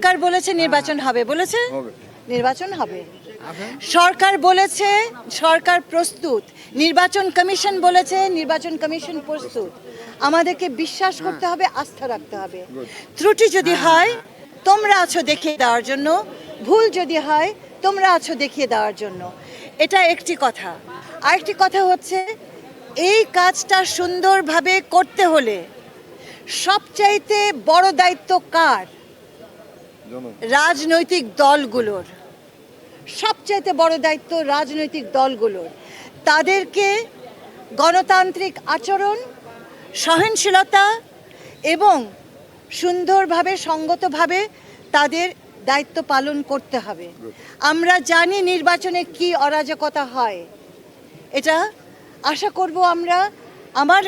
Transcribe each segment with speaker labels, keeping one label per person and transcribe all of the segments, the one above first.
Speaker 1: সরকার বলেছে নির্বাচন হবে বলেছে? নির্বাচন হবে। সরকার বলেছে সরকার প্রস্তুত। নির্বাচন কমিশন বলেছে নির্বাচন কমিশন প্রস্তুত। আমাদেরকে বিশ্বাস করতে হবে আস্থা রাখতে হবে। ত্রুটি যদি হয়। তোমরা আছো দেখিয়ে দেওয়ার জন্য। ভুল যদি হয় তোমরা আছো দেখিয়ে দেওয়ার জন্য। এটা একটি কথা। আরেকটি কথা হচ্ছে এই কাজটা সুন্দরভাবে করতে হলে সবচাইতে বড় দায়িত্ব কার? রাজনৈতিক দলগুলোর। সবচাইতে বড় দায়িত্ব রাজনৈতিক দলগুলোর। তাদেরকে গণতান্ত্রিক আচরণ সহনশীলতা এবং সুন্দরভাবে, সঙ্গতভাবে তাদের দায়িত্ব পালন করতে হবে। আমরা জানি নির্বাচনে কি অরাজকতা হয়। এটা আশা করব আমরা, আমার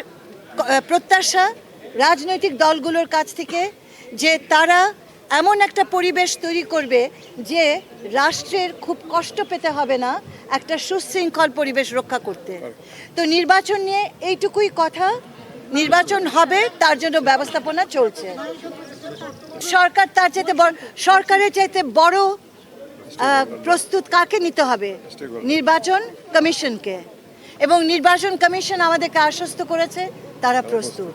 Speaker 1: প্রত্যাশা রাজনৈতিক দলগুলোর কাছ থেকে যে তারা এমন একটা পরিবেশ তৈরি করবে যে রাষ্ট্রের খুব কষ্ট পেতে হবে না একটা সুশৃঙ্খল পরিবেশ রক্ষা করতে। তো নির্বাচন নিয়ে এইটুকুই কথা। নির্বাচন হবে, তার জন্য ব্যবস্থাপনা চলছে। সরকার তার চাইতে সরকারের চাইতে বড় প্রস্তুত কাকে নিতে হবে? নির্বাচন কমিশনকে। এবং নির্বাচন কমিশন আমাদেরকে আশ্বস্ত করেছে, তারা প্রস্তুত।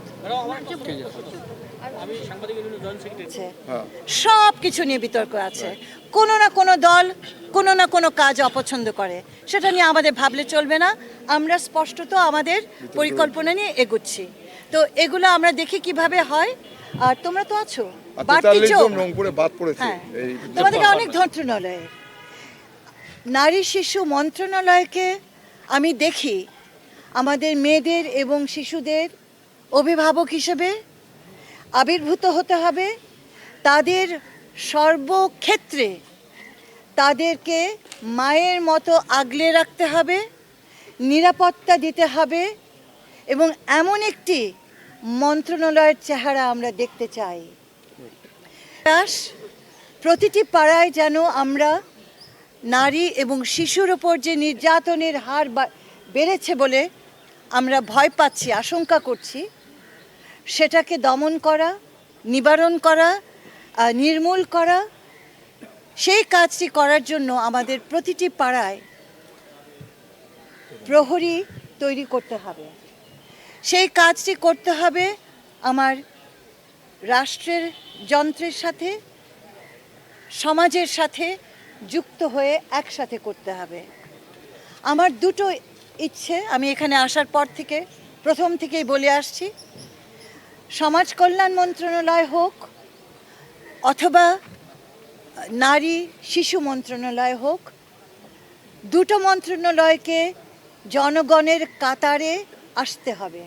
Speaker 1: সব কিছু নিয়ে বিতর্ক আছে। কোনো না কোনো দল কোনো না কোনো কাজ অপছন্দ করে। সেটা নিয়ে আমাদের ভাবলে চলবে না। আমরা স্পষ্টত আমাদের পরিকল্পনা নিয়ে এগুচ্ছি। তো এগুলো আমরা দেখি কীভাবে হয়। আর তোমরা তো আছো।
Speaker 2: পড়েছে।
Speaker 1: হ্যাঁ। তোমাদেরকে অনেক মন্ত্রণালয়ে নারী শিশু মন্ত্রণালয়কে আমি দেখি। আমাদের মেয়েদের এবং শিশুদের অভিভাবক হিসেবে আবির্ভূত হতে হবে। তাদের সর্বক্ষেত্রে তাদেরকে মায়ের মতো আগলে রাখতে হবে, নিরাপত্তা দিতে হবে এবং এমন একটি মন্ত্রণালয়ের চেহারা আমরা দেখতে চাই। প্রতিটি পাড়ায় যেন আমরা নারী এবং শিশুর ওপর যে নির্যাতনের হার বেড়েছে বলে আমরা ভয় পাচ্ছি, আশঙ্কা করছি সেটাকে দমন করা, নিবারণ করা নির্মূল করা। সেই কাজটি করার জন্য আমাদের প্রতিটি পাড়ায় প্রহরী তৈরি করতে হবে। সেই কাজটি করতে হবে আমার রাষ্ট্রের যন্ত্রের সাথে, সমাজের সাথে যুক্ত হয়ে একসাথে করতে হবে। আমার দুটো ইচ্ছে, আমি এখানে আসার পর থেকে, প্রথম থেকেই বলে আসছি। সমাজ কল্যাণ মন্ত্রণালয় হোক অথবা নারী শিশু মন্ত্রণালয় হোক, দুটো মন্ত্রণালয়কে জনগণের কাতারে আসতে হবে।